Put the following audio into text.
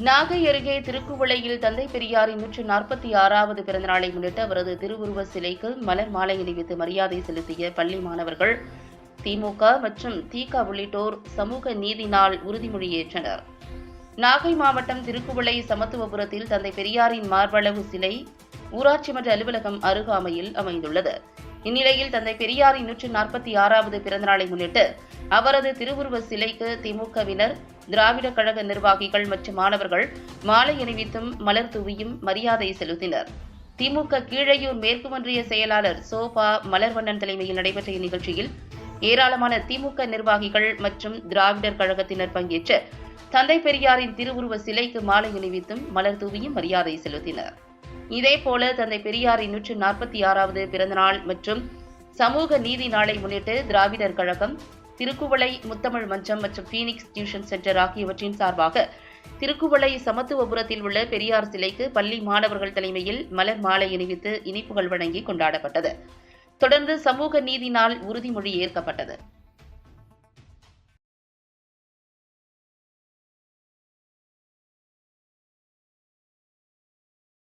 நாகை அருகே திருக்குவளையில் தந்தை பெரியாரின் நூற்று நாற்பத்தி ஆறாவது பிறந்தநாளை முன்னிட்டு அவரது திருவுருவ சிலைக்கு மலர் மாலை அணிவித்து மரியாதை செலுத்திய பள்ளி மாணவர்கள் திமுக மற்றும் திக உள்ளிட்டோர் சமூக நீதி நாள் உறுதிமொழி ஏற்றனர். நாகை மாவட்டம் திருக்குவளை சமத்துவபுரத்தில் தந்தை பெரியாரின் மார்பளவு சிலை ஊராட்சி மன்ற அலுவலகம் அருகாமையில் அமைந்துள்ளது. இந்நிலையில் தந்தை பெரியாரின் நூற்று நாற்பத்தி ஆறாவது பிறந்தநாளை முன்னிட்டு அவரது திருவுருவ சிலைக்கு திமுகவினர் திராவிட கழக நிர்வாகிகள் மற்றும் மாணவர்கள் மாலை அணிவித்தும் மலர் தூவியும் மரியாதை செலுத்தினர். திமுக கீழையூர் மேற்கு ஒன்றிய செயலாளர் சோபா மலர்வண்ணன் தலைமையில் நடைபெற்ற இந்நிகழ்ச்சியில் ஏராளமான திமுக நிர்வாகிகள் மற்றும் திராவிடர் கழகத்தினர் பங்கேற்று தந்தை பெரியாரின் திருவுருவ சிலைக்கு மாலை அணிவித்தும் மலர் தூவியும் மரியாதை செலுத்தினர். இதேபோல தந்தை பெரியாரின் நூற்று நாற்பத்தி ஆறாவது பிறந்தநாள் மற்றும் சமூக நீதி நாளை முன்னிட்டு திராவிடர் கழகம் திருக்குவளை முத்தமிழ் மன்றம் மற்றும் பீனிக்ஸ் டியூஷன் சென்டர் ஆகியவற்றின் சார்பாக திருக்குவளை சமத்துவபுரத்தில் உள்ள பெரியார் சிலைக்கு பள்ளி மாணவர்கள் தலைமையில் மலர் மாலை அணிவித்து இனிப்புகள் வழங்கி கொண்டாடப்பட்டது. தொடர்ந்து சமூக நீதி நாள் உறுதிமொழி ஏற்கப்பட்டது.